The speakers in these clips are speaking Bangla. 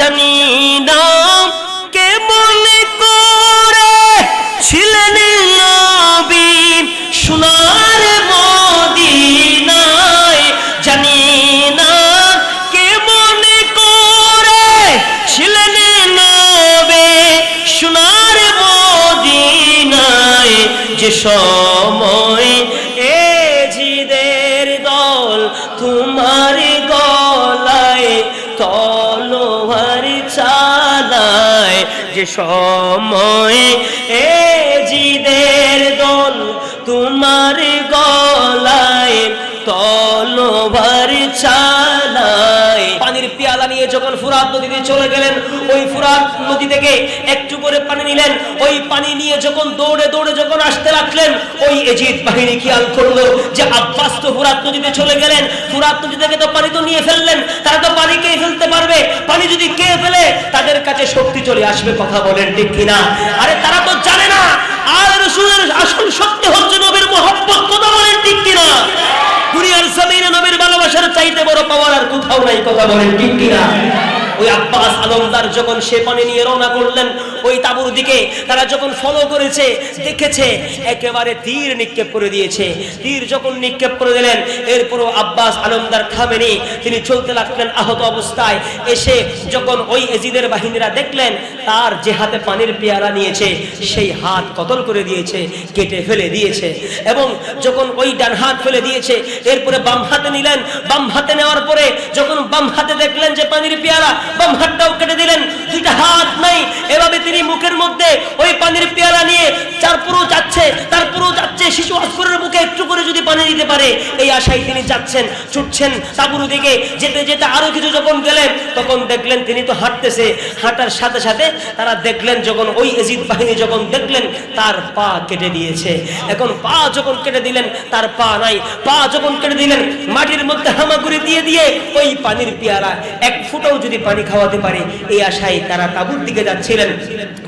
জানি না কে মনে করে ছিলেন সোনার মদিনায়? জানি না কে মনে করে ছিলেন নবী সোনার মদিনায়? যে সময় এ জিদের দল তোমার গলায় তলোয়ার সময় এ জিদের দল তোমার গলায় তলবার নিয়ে যখন ফুরাত নদীতে চলে গেলেন, ওই ফুরাত নদী থেকে একটু করে পানি নিলেন। ওই পানি নিয়ে যখন দৌড়ে দৌড়ে যখন আসতে লাগলেন, ওই এজিদ বাহিনী খেয়াল করল যে আব্বাস তো ফুরাত নদীতে চলে গেলেন। ফুরাত নদী থেকে তো পানি তো নিয়ে ফেললেন। তারা তো পানি কে ফেলতে পারবে। পানি যদি কে ফেলে, তাদের কাছে শক্তি চলে আসবে, কথা বলেন ঠিক কিনা? আরে তারা তো জানে না আর রসুলের আসল সত্য হচ্ছে নবীর মোহাম্মত কথা বলেন ঠিক কিনা? দুনিয়ার জমিনে নবীর ভালোবাসার চাইতে বড় পাওয়ার আর কোথাও নাই, কথা বলেন ঠিক কিনা? ওই আব্বাস আলমদার যখন সে পানি নিয়ে রওনা করলেন, ওই তাবুর দিকে তারা যখন ফলো করেছে, দেখেছে, একেবারে তীর নিক্ষেপ করে দিয়েছে। তীর যখন নিক্ষেপ করে দিলেন, এরপরও আব্বাস আলমদার থামেনি, তিনি চলতে লাগলেন আহত অবস্থায়। এসে যখন ওই এজিদের বাহিনীরা দেখলেন, তার যে হাতে পানির পেয়ারা নিয়েছে, সেই হাত কতল করে দিয়েছে, কেটে ফেলে দিয়েছে। এবং যখন ওই ডান হাত ফেলে দিয়েছে, এরপরে বাম হাতে নিলেন, বাম হাতে নেওয়ার পরে যখন বাম হাতে দেখলেন যে পানির পেয়ারা বাম হাতটাও কেটে দিলেন। দুইটা হাত নাই। এভাবে তিনি মুখের মধ্যে ওই পানির পেয়ারা নিয়ে তারপরও যাচ্ছে তারপরও যাচ্ছে। শিশু আসফরের মুখে একটু করে যদি পানি দিতে পারে, এই আশায় তিনি যাচ্ছেন, ছুটছেন তাবুর দিকে। যেতে যেতে আরও কিছু যখন গেলেন, তখন দেখলেন তিনি তো হাঁটতেছে। হাঁটার সাথে সাথে তারা দেখলেন যখন ওই এজিদ বাহিনী যখন দেখলেন, তার পা কেটে দিয়েছে। এখন পা যখন কেটে দিলেন, তার পা নাই। পা যখন কেটে দিলেন, মাটির মধ্যে হামাগুড়ি দিয়ে দিয়ে ওই পানির পেয়ারা এক ফুটাও যদি পানি খাওয়াতে পারে, এই আশায় তারা তাবুর দিকে যাচ্ছিলেন।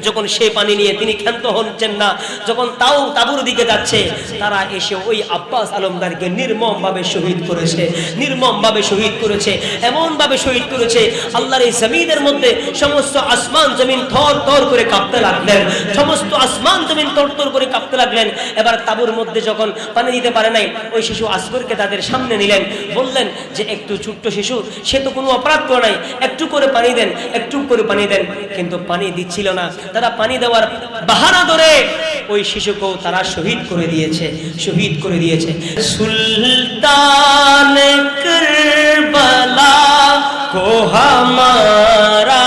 যখন সে পানি নিয়ে তিনি ক্ষান্ত হচ্ছেন না, যখন তাও তাবুর দিকে যাচ্ছে, তারা এসে ওই আব্বাস আলমদারকে নির্মম ভাবে শহীদ করেছে। নির্মম ভাবে শহীদ করেছে এমন ভাবে শহীদ করেছে, আল্লাহর এই জমিনের মধ্যে সমস্ত আসমান জমিন থর থর করে কাঁপতে লাগলেন। সমস্ত আসমান জমিন থর থর করে কাঁপতে লাগলেন। এবার তাবুর মধ্যে যখন পানি দিতে পারে নাই, ওই শিশু আসগরকে তাদের সামনে নিলেন। বললেন যে, একটু ছোট্ট শিশু, সে তো কোনো অপরাধ করে নাই। একটু করে পানি দেন, একটু করে পানি দেন। দিতেন কিন্তু পানি দিচ্ছিল না। তারা পানি দেওয়ার বাহানা ধরে ওই শিশুকেও তারা শহীদ করে দিয়েছে, শহীদ করে দিয়েছে। সুলতান করবালা কো হামারা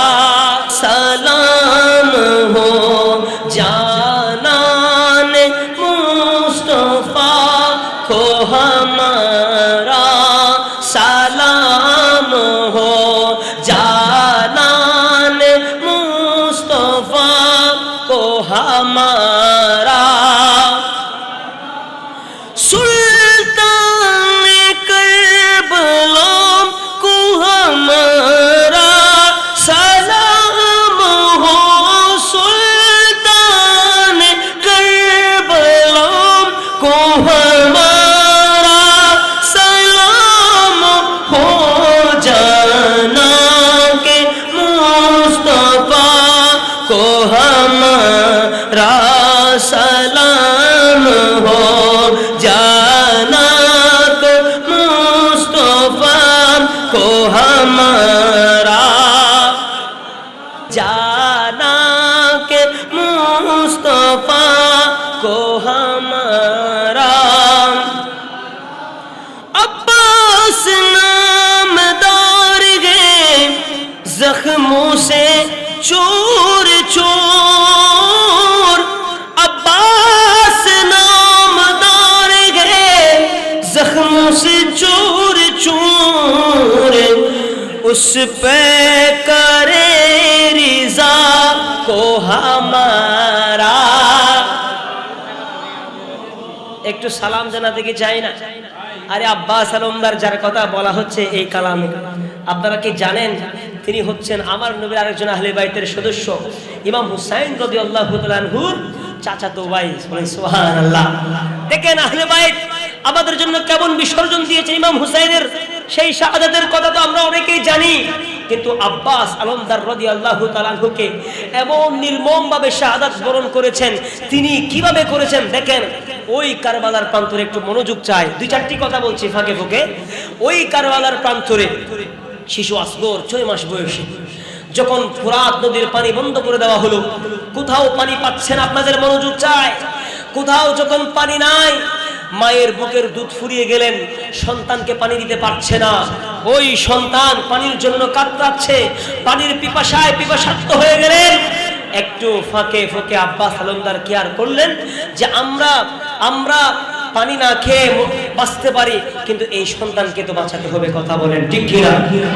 उस पे करे रिजा को हमारा একটু সালাম জানাতে কি চাই না আরে আব্বাস আলমদার যার কথা বলা হচ্ছে এই কালামে আপনারা কি জানেন তিনি হচ্ছেন আমার নবীর আরেকজন আহলে বাইতের সদস্য ইমাম হুসাইন রবি আল্লাহ হুর চাচাতো ভাই বলেন সুবহানাল্লাহ দেখেন আহলে বাইত আমাদের জন্য কেমন বিসর্জন দিয়েছে ইমাম হুসাইনের সেই শাহাদাতের কথা তো আমরা অনেকেই জানি। কিন্তু আব্বাস আলমদার রদি আল্লাহ তালাহুকে এমন নির্মমভাবে শাহাদাত বরণ করেছেন, তিনি কীভাবে করেছেন দেখেন? ওই কারবালার প্রান্তরে একটু মনোযোগ চাই। দুই চারটি কথা বলছি ফাঁকে ফুঁকে। ওই কারবালার প্রান্তরে শিশু আসগর, ছয় মাস বয়সী। যখন ফুরাত নদীর পানি বন্ধ করে দেওয়া হলো, কোথাও পানি পাচ্ছেন আপনাদের মনোযোগ চায় কোথাও যখন পানি নাই মায়ের বুকের দুধ ফুরিয়ে গেলেন, সন্তানকে পানি দিতে পারছে না। ওই সন্তান পানির জন্য কাতরাচ্ছে, পানির পিপাসায় পিপাসাক্ত হয়ে গেলেন। একটু ফাঁকে ফোঁকে আব্বাস আলমদার কেয়ার করলেন যে আমরা আমরা পানি না খেয়ে বাঁচতে পারি, কিন্তু এই সন্তানকে তো বাঁচাতে হবে কথা বলেন, ঠিক কিনা?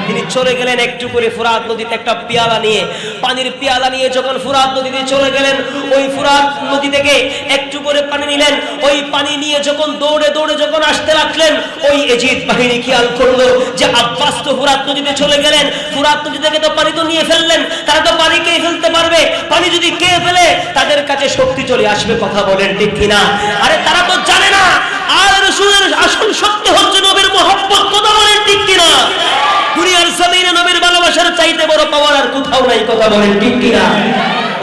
তিনি চলে গেলেন একটু করে ফুরাত নদীতে একটা পেয়ালা নিয়ে। পানির পেয়ালা নিয়ে যখন ফুরাত নদীতে চলে গেলেন, ওই ফুরাত নদী থেকে একটু করে পানি নিলেন। ওই পানি নিয়ে যখন দৌড়ে দৌড়ে যখন আসতে লাগলেন, ওই এজিদ বাহিনী খেয়াল করল যে আব্বাস তো ফুরাত নদীতে চলে গেলেন। ফুরাত নদী থেকে তো পানি তো নিয়ে ফেললেন, তারা তো পানি কে ফেলতে পারবে। পানি যদি কে ফেলে, তাদের কাছে শক্তি চলে আসবে, কথা বলেন, ঠিক কিনা? আরে তারা তো জানে আসল সত্য হচ্ছে নবীর মোহাম্মত কথা বলেন ঠিক কিনা? দুনিয়ার জমিনে নবীর ভালোবাসার চাইতে বড় পাওয়ার আর কোথাও নাই, কথা বলেন ঠিক কিনা?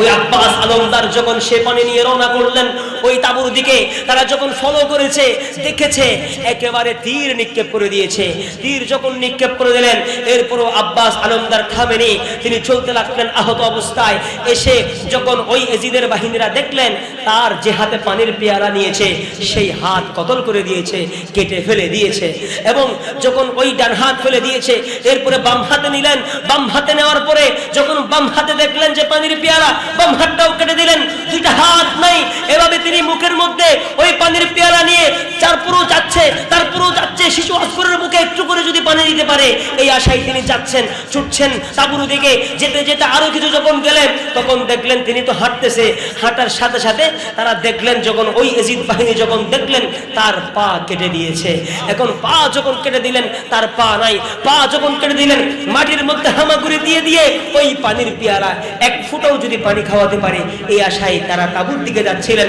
ওই আব্বাস আলমদার যখন সে পানি নিয়ে রওনা করলেন, ওই তাবুর দিকে তারা যখন ফলো করেছে, দেখেছে, একেবারে তীর নিক্ষেপ করে দিয়েছে। তীর যখন নিক্ষেপ করে দিলেন, এরপরও আব্বাস আলমদার থামেনি, তিনি চলতে লাগলেন আহত অবস্থায়। এসে যখন ওই এজিদের বাহিনীরা দেখলেন, তার যে হাতে পানির পেয়ারা নিয়েছে, সেই হাত কতল করে দিয়েছে, কেটে ফেলে দিয়েছে। এবং যখন ওই ডান হাত ফেলে দিয়েছে, এরপরে বাম হাতে নিলেন, বাম হাতে নেওয়ার পরে যখন বাম হাতে দেখলেন যে পানির পেয়ারা বাম হাতটাও কেটে দিলেন, দুইটা হাত নাই। এভাবে তিনি মুখের মধ্যে ওই পানির পেয়ারা নিয়ে তারপরেও যাচ্ছে তারপরেও যাচ্ছে। শিশু আসগরের মুখে একটু করে যদি পানি দিতে পারে, এই আশায় তিনি যাচ্ছেন, ছুটছেন তাবুরু দিকে। যেতে যেতে আরও কিছু যখন গেলেন, তখন দেখলেন তিনি তো হাঁটতেছে। হাঁটার সাথে সাথে তারা দেখলেন যখন ওই এজিদ বাহিনী যখন দেখলেন, তার পা কেটে দিয়েছে। এখন পা যখন কেটে দিলেন, তার পা নাই। পা যখন কেটে দিলেন, মাটির মধ্যে হামাগুড়ি দিয়ে দিয়ে ওই পানির পেয়ারা এক ফুটাও যদি পানি খাওয়াতে পারে। এই আশায় তারা তাবুর দিকে যাচ্ছিলেন।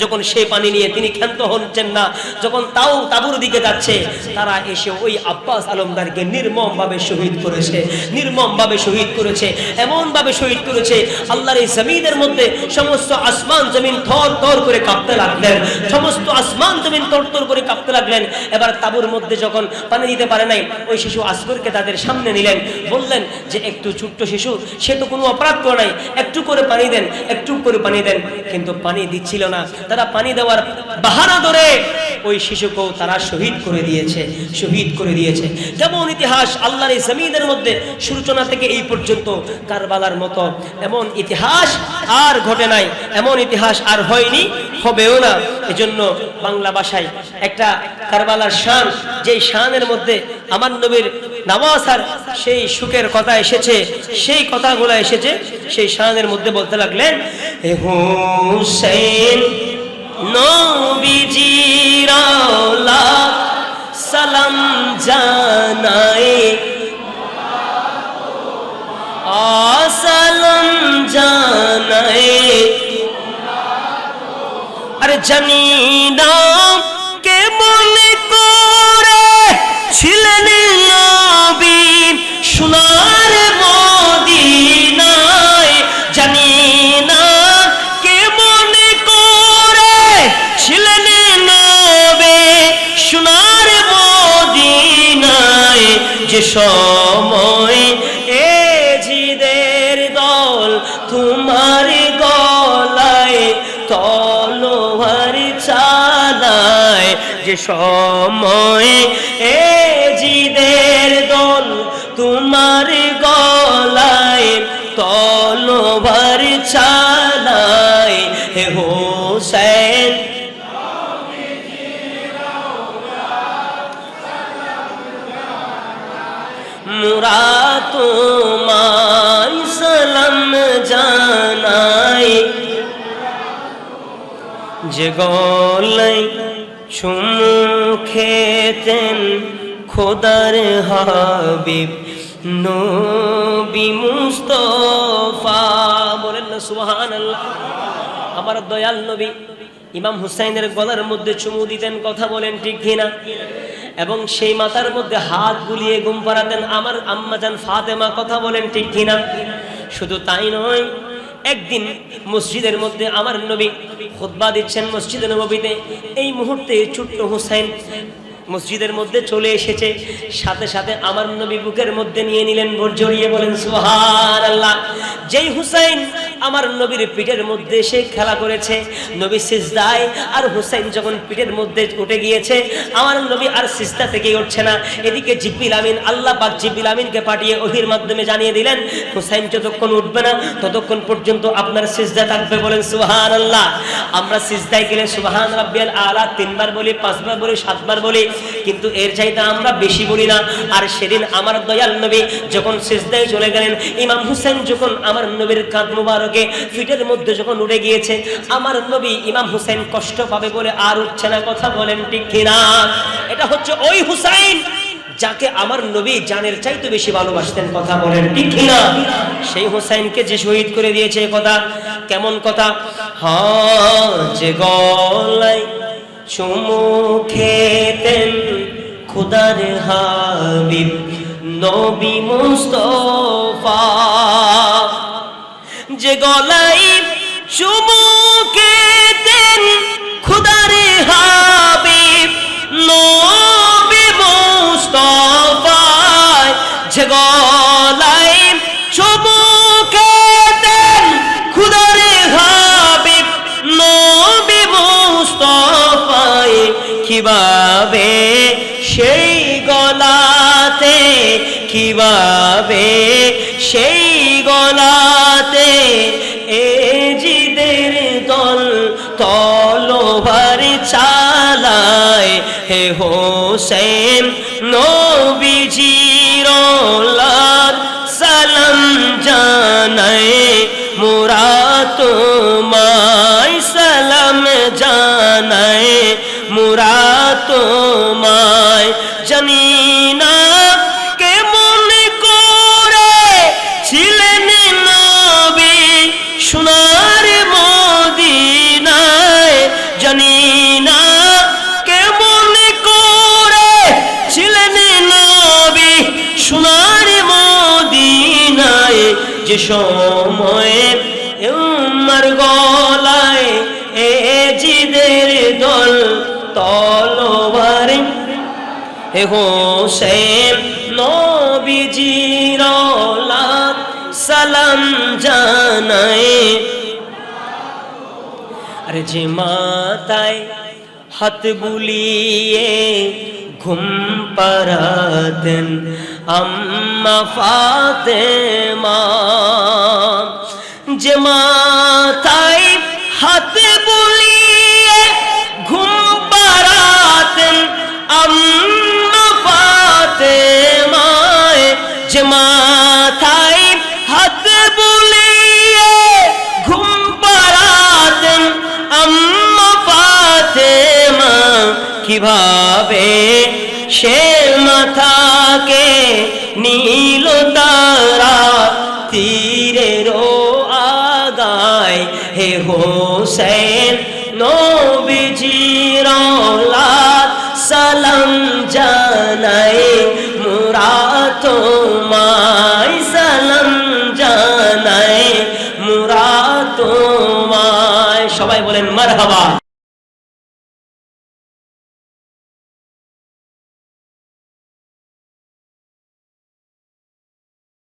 যখন সেই পানি নিয়ে তিনি ক্ষান্ত হচ্ছেন না, যখন তাও তাবুর দিকে যাচ্ছে, তারা এসে ওই আব্বাস আলমদারকে নির্মম ভাবে শহীদ করেছে নির্মম ভাবে শহীদ করেছে এমন ভাবে শহীদ করেছে, আল্লাহর এই জমিনের মধ্যে সমস্ত আসমান জমিন থর থর করে কাঁপতে লাগলেন, সমস্ত আসমান জমিন থর থর করে কাঁপতে লাগলেন। এবার তাবুর মধ্যে যখন পানি দিতে পারে নাই, ওই শিশু আসগরকে তাদের সামনে নিলেন, বললেন যে, একটু ছোট্ট শিশু, সে তো কোনো অপরাধ করে নাই, একটু করে পানি দেন, একটু করে পানি দেন, কিন্তু পানি দিচ্ছিল না। তারা পানি দেওয়ার বাহানা ধরে ওই শিশুকেও তারা শহীদ করে দিয়েছে, শহীদ করে দিয়েছে। কেমন ইতিহাস আল্লাহর এই জমিনের মধ্যে সূচনা থেকে এই পর্যন্ত কারবালার মতো। এমন ইতিহাস আর ঘটে নাই, এমন ইতিহাস আর হয়নি, হবেও না। এজন্য বাংলা ভাষায় একটা কারবালার শান, যেই শানের মধ্যে আমার নবীর নামাসার সেই সুখের কথা এসেছে, সেই কথাগুলো এসেছে, সেই শানের মধ্যে বলতে লাগলেন হুসেন নবীজির সালাম জানায়। আসালাম জানায়। আরে জানি না কে মনে করে ছিলেন নবী সোনার সময়। এ জিদের দল তোমার গলায়, তলোয়ার চালায় হে হোসেন, মুরা তোমায় সালাম জানাই। যে গলাই চুমু খেতেন খোদার হাবিব। নবী মুস্তফা বলেন না, সুবহানাল্লাহ। আমার দয়াল নবী ইমাম হুসাইনের গলার মধ্যে চুমু দিতেন, কথা বলেন ঠিক কিনা? এবং সেই মাথার মধ্যে হাত বুলিয়ে ঘুম পাড়াতেন, আমার আম্মাজান ফাতেমা, কথা বলেন ঠিক কিনা? শুধু তাই নয় একদিন মসজিদের মধ্যে আমার নবী খুদ্া দিচ্ছেন মসজিদের নবীতে এই মুহূর্তে ছোট্ট হুসাইন মসজিদের মধ্যে চলে এসেছে। সাথে সাথে আমার নবী বুকের মধ্যে নিয়ে নিলেন ভোর জড়িয়ে বলেন সোহার আল্লাহ যেই হুসাইন আমার নবীর পিঠের মধ্যে সে খেলা করেছে। নবী সিজদায় আর হুসাইন যখন পিঠের মধ্যে উঠে গিয়েছে, আমার নবী আর সিজদা থেকে উঠছে না। এদিকে জিব্বিল আমিন, আল্লাহ পাক জিব্বিল আমিনকে পাঠিয়ে ওহির মাধ্যমে জানিয়ে দিলেন, হুসাইন যতক্ষণ উঠবে না, ততক্ষণ পর্যন্ত আপনার সিজদা থাকবে বলেন সুহান আল্লাহ আমরা সিজদায় গেলে সুবাহান রাব্বিয়াল আলা তিনবার বলি, পাঁচবার বলি, সাতবার বলি, কিন্তু এর চাইতে আমরা বেশি বলি না। আর সেদিন আমার দয়াল নবী যখন সিজদায় চলে গেলেন, ইমাম হুসাইন যখন আমার নবীর কাঁধ মুবারকে ফিটের মধ্যে যখন উঠে গিয়েছে, আমার নবী ইমাম হুসেন কষ্ট পাবে বলে আর উঠছে না কথা বলেন ঠিক কিনা? এটা হচ্ছে ওই হুসাইন যাকে আমার নবী জানের চাইতে বেশি ভালোবাসতেন কথা বলেন ঠিক কিনা? সেই হুসাইনকে যে শহীদ করে দিয়েছে কথা, কেমন কথা? যে গলায় চুমু খেতেন খুদার হাবিব, নবী মুস্তফা। যে গলাই চুমু খেতেন খুদার হাবিব, নবী মুস্তফায়। যে গলাই চুমু খেতেন খুদার হাবিব, নবী কীভাবে সেই গলাতে, কীভাবে সেই হে হোসেন নবীজির লাদ সালাম জানাই মোরা তোমায় সালাম জানাই মোরা তোমায় হোসেন নবীজির লাত সালাম জানায়। আরে যে মাতায় হাত বুলিয়ে ঘুম পারাতেন আম্মা ফাতেমা। যে মাতায় কীভাবে সে মাথাকে নীল তারা তীরের আগায়? হে হোসেন লাত সালাম জানাই মুরা তোমায় সালাম জানাই মুরা তোমায়। সবাই বলেন, মারহাবা।